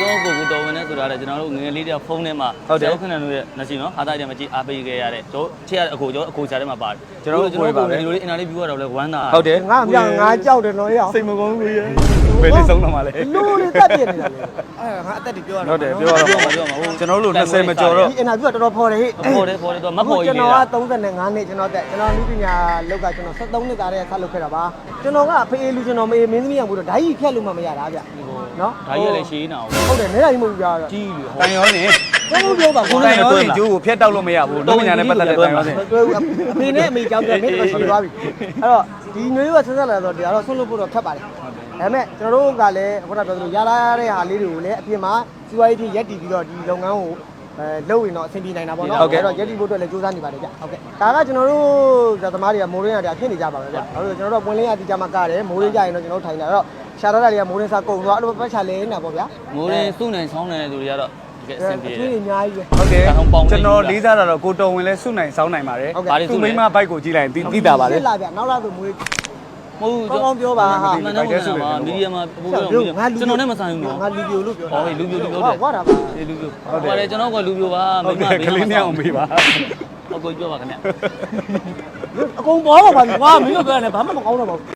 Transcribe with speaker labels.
Speaker 1: ကျွန်တော်ကိုကိုတော်ဝင်နေဆိုတာလည်းကျွန်တော်တို့ငယ်ငယ်လေးတည်းဖုန်းထဲမှာခဏတို့ရဲ့နစီနော်ဟာသားတယ်မကြည့်အားပေးခဲ့ရတဲ့ကျွန်တော်ချစ်ရအကိုကျွန်တော်အကိုစားထဲမှာပါတယ်ဒီလိုလေးအင်တာလေးပြရတော့လဲဝမ်းသာ
Speaker 2: ဟုတ်တယ်
Speaker 3: ငါမြောင်ငါကြောက်တယ်နော်ရအောင်
Speaker 2: စိတ်မကောင်းဘူးရဲ့ ဘယ်လေးဆုံးတော့မှလဲ
Speaker 3: လူတွေတက်ပြနေတာလေအဲငါအသက်တွေပြောရ
Speaker 2: ဟုတ်တယ်ပြောရတော့
Speaker 1: ပြောမှာပြောမှာ
Speaker 2: ကျွန်တော်တို့20မကျော်တော့
Speaker 3: ဒီအင်တာဗျူးကတော်တော်ဖော်တယ်ဟေ့
Speaker 1: ပေါ်တယ်ပေါ်တယ်တော့မပေါ်
Speaker 3: ကျွ
Speaker 1: ကြီး
Speaker 3: န်
Speaker 1: လေ
Speaker 3: တော်က35နှစ်ကျွန်တော်တက်ကျွန်တော်လူပညာလောက်ကကျွန်တော်73နှစ်သားတည်းဆက်လုပ်ခဲ့တာပါကျွန်တော်ကဖေးအေးလူကျွန်တော်မေးမင်းသမီးအောင်ဘူးတော့ဓာကြီးဖြတ်လို့မှမရတာဗျနော်
Speaker 1: ဒါကြီးလည်းရှည်နေအောင်
Speaker 3: ဟုတ်တယ်နေရာကြီးမဟုတ်ဘူးကြာတော့
Speaker 1: ကြီးပြီဟော
Speaker 2: တန်ရောနေ
Speaker 3: ဘယ်လိုပြောပါ
Speaker 2: ကို
Speaker 3: ကို
Speaker 2: ယ်တိုင်ရောနေကျိုးကိုဖျက်တောက်လို့မရဘူးလူပညာနဲ့ပတ်သက်တဲ့တန်ရောနေ
Speaker 3: တွေ့ဘူးအဖေနဲ့အမေကြောင့်ပြန်မင်းတော့ရှိသွားပြီအဲ့တော့ ဒီမျိုးကဆက်ဆက်လာတော့ဒီကတော့ဆွန့်လွတ်ဖို့တော့ခက်ပါတယ်ဒါပေမဲ့ကျွန်တော်တို့ကလည်းခုနပြောသလိုရလာရတဲ့ဟာလေးတွေကိုလည်းအပြင်မှာစီးပွားရေးဖြစ်ရက်တည်ပြီးတော့ဒီလုပ်ငန်းကိုအဲလုပ်ရင်တော့အဆင်ပြေနိုင်တာပေါ့နော်အဲ့တော့ရက်တည်ဖို့အတွက်လည်းစူးစမ်းနေပါတယ်ဗျဟုတ်ကဲ့ဒါကကျွန်တော်တို့ဇာသမားတွေကမိုးရင်းရတယ်ဖြစ်နေကြပါပဲဗျအဲ့တော့ကျွန်တော်တို့ပွင့်လင်းရတီကြမှာကတယ်မိုးရင်းကြရင်တော့ကျွန်တော်ထိုင်တာအဲ့တော့ရှာတော့တာတွေကမိုးရင်းစားကုန်သွားအဲ့လိုပတ်ချလဲနေတာပေါ့ဗျာ
Speaker 1: မိုးရင်စုနိုင်ဆောင်းနိုင်တဲ့လူတွေကတော့ တကယ်အဆင်ပြေ
Speaker 3: အ
Speaker 1: တ
Speaker 3: ကျွေး
Speaker 1: ယ်
Speaker 3: တွေအများကြီးပဲ
Speaker 2: ဟုတ်တယ်
Speaker 1: ဒါအောင်ပေါင်းနေ
Speaker 2: ကျွန်တော်လေးစားတာတော့ကိုတော်ဝင်လဲစုနိုင်စောင်းနိုင်ပါတယ်
Speaker 3: ဟုတ်ကဲ့
Speaker 1: ဘာတွေ
Speaker 2: သူ
Speaker 1: စု
Speaker 2: မိ
Speaker 1: လဲ
Speaker 2: မဘိုက်ကိုကြည့်လိုက်ရင်သိသိတာပါလေ
Speaker 3: လာဗျနောက်လာဆိုမိုးရင်း
Speaker 1: မဟုတ်
Speaker 3: ကောင်းကောင်းပြောပါဟာ
Speaker 1: မနက်မို့မှာမီဒီယာမှာပို့ပြောကျွန်တော်နဲ့မဆိုင်ဘူးနော်
Speaker 3: ငါလူပြိုလို့ပြော
Speaker 1: ဟောလူပြိုလူပြို
Speaker 3: ဟုတ်ဝါတာပါ
Speaker 1: အေးလူပြိုဟုတ်တယ်ကျွန်တော်ကလူပြိုပါ
Speaker 2: ဟုတ်တယ်ကလေးနဲ့အောင်မေးပါ
Speaker 1: ဟုတ်ကိုပြောပါခင်ဗျ
Speaker 3: အကုန်ပေါ်ပါပါကွာမင်းတို့ပြောရတယ်ဘာမှမကောင်းတော့ပါဘူး